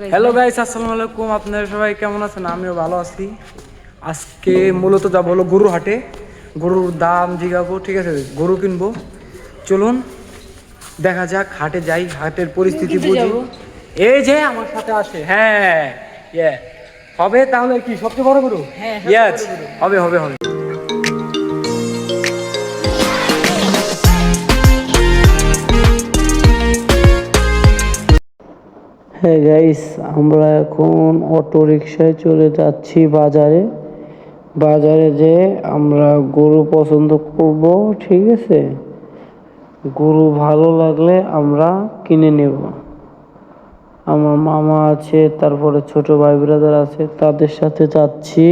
Hello guys আসসালামু আলাইকুম। আপনারা সবাই কেমন আছেন? আমিও ভালো আছি। আজকে মূলত যাব হলো গরু হাটে। গরুর দাম জিগাবো ঠিক আছে? গরু কিনবো। চলুন দেখা যাক হাটে যাই হাটের পরিস্থিতি বুঝি। এই যে আমার সাথে আসে হ্যাঁ ইয়ে হবে তাহলে কি সবচেয়ে বড় গরু? হ্যাঁ। হবে হবে হবে। হ্যাঁ গাইস আমরা এখন অটো রিক্সায় চলে যাচ্ছি বাজারে। বাজারে যে আমরা গরু পছন্দ করব, ঠিক আছে? গরু ভালো লাগলে আমরা কিনে নেব। আমার মামা আছে, তারপরে ছোট ভাই ব্রাদার আছে, তাদের সাথে যাচ্ছি।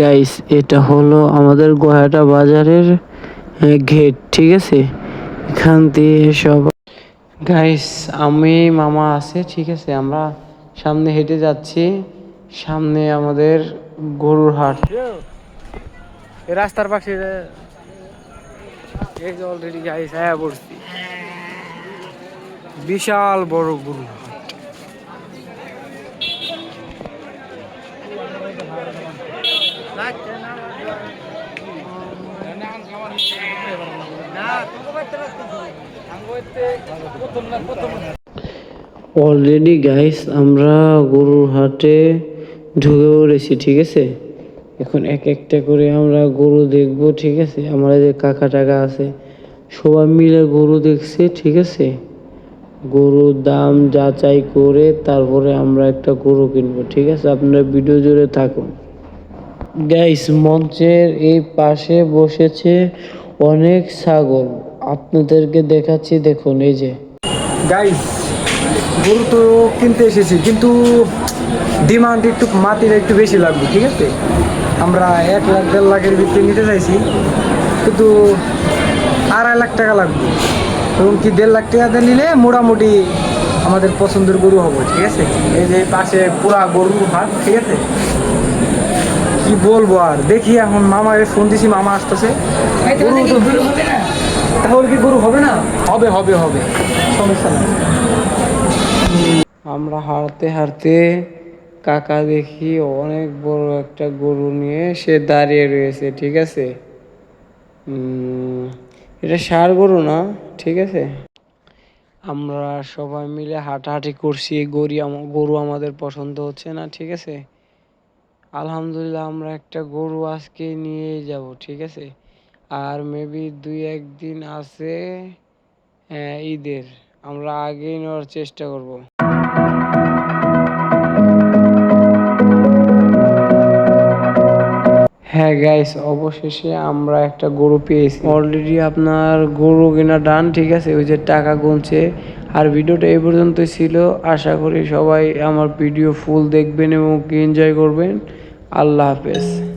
গাইস এটা হলো আমাদের গোহাটা বাজারের গেট, ঠিক আছে? এখান দিয়ে সব গাইস আমি মামা আছে ঠিক আছে আমরা সামনে হেঁটে যাচ্ছি সামনে আমাদের গরুর হাট। রাস্তার পাশে এই যে অলরেডি গাইস হ্যাঁ পড়ছি বিশাল বড় গরু হাট। অলরেডি গাইস আমরা গরুর হাটে ঢুকে পড়েছি ঠিক আছে? এখন এক একটা করে আমরা গরু দেখব, ঠিক আছে? আমরা যে কাকা টাকা আছে, সবাই মিলে গরু দেখছে, ঠিক আছে? গরুর দাম যাচাই করে তারপরে আমরা একটা গরু কিনবো, ঠিক আছে? আপনারা ভিডিও জুড়ে থাকুন। গাইস মঞ্চের এই পাশে বসেছে অনেক ছাগল। আপনাদেরকে দেখাচ্ছি, দেখুন, এই যে। গাইস গরু তো কিনতে এসেছি, কিন্তু ডিমান্ড একটু মাটির একটু বেশি লাগবে, ঠিক আছে? আমরা এক লাখ, দেড় লাখের ভিতরে নিতে চাইছি, কিন্তু আড়াই লাখ টাকা লাগবে। এবং কি দেড় লাখ টাকা নিলে মোটামুটি আমাদের পছন্দের গরু হবে, ঠিক আছে? এই যে পাশে পুরা গরুর হাট ঠিক আছে? কি বলব আর? দেখি এখন মামাকে ফোন দিছি মামা আসতেছে। তাহলে কি গরু হবে না? হবে হবে হবে সমস্যা নেই। আমরা হারতে হারতে কাকা দেখি অনেক বড় একটা গরু নিয়ে সে দাঁড়িয়ে রয়েছে ঠিক আছে? এটা ষাঁড় গরু না ঠিক আছে? আমরা সবাই মিলে হাঁটাহাঁটি করছি গরু গরু আমাদের পছন্দ হচ্ছে না ঠিক আছে? আলহামদুলিল্লাহ আমরা একটা গরু আজকে নিয়ে যাব ঠিক আছে? আর মেবি দুই একদিন আছে আহ, ঈদের। আমরা আগে নেওয়ার চেষ্টা করব। হ্যাঁ গাইস অবশেষে আমরা একটা গরু পেয়েছি। অলরেডি আপনার গরু কেনা ডান ঠিক আছে? ওই যে টাকা গুনছে। আর ভিডিওটা এই পর্যন্তই ছিল। আশা করি সবাই আমার ভিডিও ফুল দেখবেন এবং এনজয় করবেন। আল্লাহ হাফেজ।